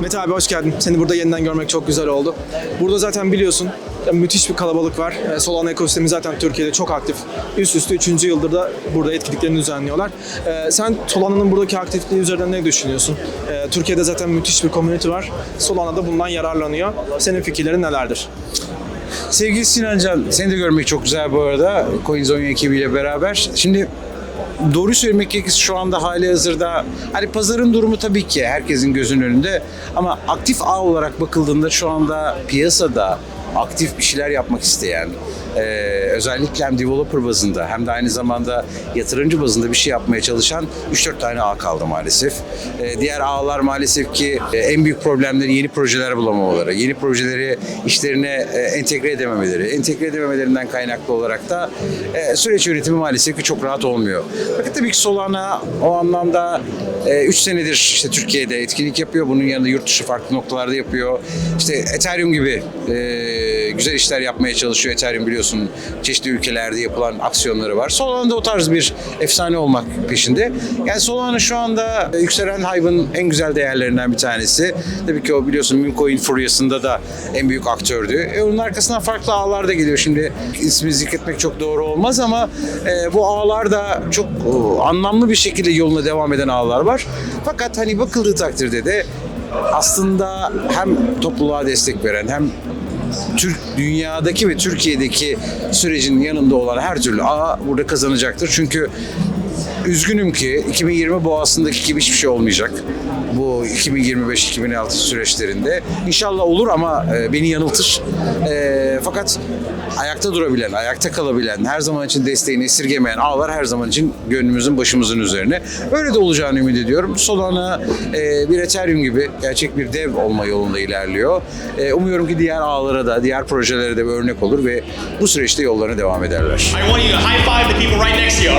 Mete abi hoş geldin. Seni burada yeniden görmek çok güzel oldu. Burada zaten biliyorsun müthiş bir kalabalık var. E, Solana ekosistemi zaten Türkiye'de çok aktif. Üst üste 3. yıldır da burada etkinliklerini düzenliyorlar. E, sen Solana'nın buradaki aktifliği üzerinde ne düşünüyorsun? E, Türkiye'de zaten müthiş bir community var. Solana da bundan yararlanıyor. Senin fikirlerin nelerdir? Sevgili Sinancan, seni de görmek çok güzel bu arada. CoinZone ekibiyle beraber. Şimdi doğru söylemek gerekirse şu anda hali hazırda hani pazarın durumu tabii ki herkesin gözünün önünde ama aktif ağ olarak bakıldığında şu anda piyasada aktif bir şeyler yapmak isteyen e, özellikle hem developer bazında hem de aynı zamanda yatırımcı bazında bir şey yapmaya çalışan 3-4 tane ağ kaldı maalesef. E, diğer ağlar maalesef ki e, en büyük problemleri yeni projeler bulamamaları, yeni projeleri işlerine e, entegre edememeleri, entegre edememelerinden kaynaklı olarak da e, süreç yönetimi maalesef ki çok rahat olmuyor. Fakat tabii ki Solana o anlamda 3 senedir işte Türkiye'de etkinlik yapıyor. Bunun yanında yurt dışı farklı noktalarda yapıyor. İşte Ethereum gibi e, güzel işler yapmaya çalışıyor. Ethereum biliyorsun çeşitli ülkelerde yapılan aksiyonları var. Solana da o tarz bir efsane olmak peşinde. Yani Solana şu anda e, yükselen hype'ın en güzel değerlerinden bir tanesi. Tabii ki o biliyorsun Mincoin furyasında da en büyük aktördü. E, onun arkasından farklı ağlar da geliyor. Şimdi ismi zikretmek çok doğru olmaz ama e, bu ağlar da çok e, anlamlı bir şekilde yoluna devam eden ağlar var. Fakat hani bakıldığı takdirde de aslında hem topluluğa destek veren hem Türk dünyadaki ve Türkiye'deki sürecin yanında olan her türlü ağ burada kazanacaktır. Çünkü üzgünüm ki 2020 boğasındaki gibi hiçbir şey olmayacak. Bu 2025-2026 süreçlerinde. İnşallah olur ama e, beni yanıltır. E, fakat ayakta durabilen, ayakta kalabilen, her zaman için desteğini esirgemeyen ağlar her zaman için gönlümüzün başımızın üzerine. Öyle de olacağını ümit ediyorum. Solana e, bir Ethereum gibi gerçek bir dev olma yolunda ilerliyor. E, umuyorum ki diğer ağlara da, diğer projelere de bir örnek olur ve bu süreçte yollarına devam ederler. I want you to high five the people right next to you,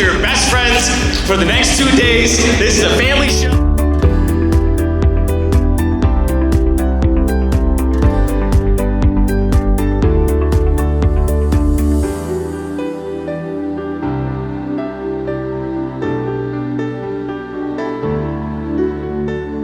your best friends for the next two days. This is a family show.